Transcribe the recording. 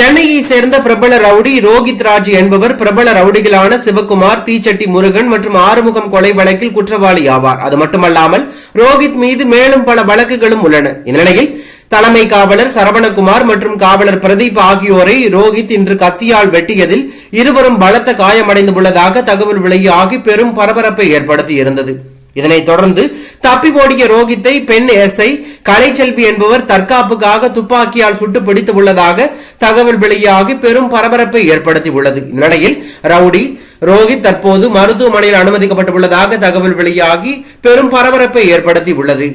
சென்னையை சேர்ந்த பிரபல ரவுடி ரோஹித் ராஜ் என்பவர் பிரபல ரவுடிகளான சிவகுமார் தீச்சட்டி முருகன் மற்றும் ஆறுமுகம் கொலை வழக்கில் குற்றவாளி ஆவார். அது மட்டுமல்லாமல் ரோஹித் மீது மேலும் பல வழக்குகளும் உள்ளன. இந்நிலையில் தலைமை காவலர் சரவணகுமார் மற்றும் காவலர் பிரதீப் ஆகியோரை ரோஹித் இன்று கத்தியால் வெட்டியதில் இருவரும் பலத்த காயமடைந்துள்ளதாக தகவல் வெளியாகி பெரும் பரபரப்பை ஏற்படுத்தி இருந்தது இதனைத் தொடர்ந்து தப்பி ஓடிய ரோகித்தை பெண் எஸ்ஐ கலைச்செல்வி என்பவர் தற்காப்புக்காக துப்பாக்கியால் சுட்டு பிடித்து உள்ளதாக தகவல் வெளியாகி பெரும் பரபரப்பை ஏற்படுத்தி உள்ளது. இந்நிலையில் ரவுடி ரோஹித் தற்போது மருத்துவமனையில் அனுமதிக்கப்பட்டுள்ளதாக தகவல் வெளியாகி பெரும் பரபரப்பை ஏற்படுத்தி உள்ளது.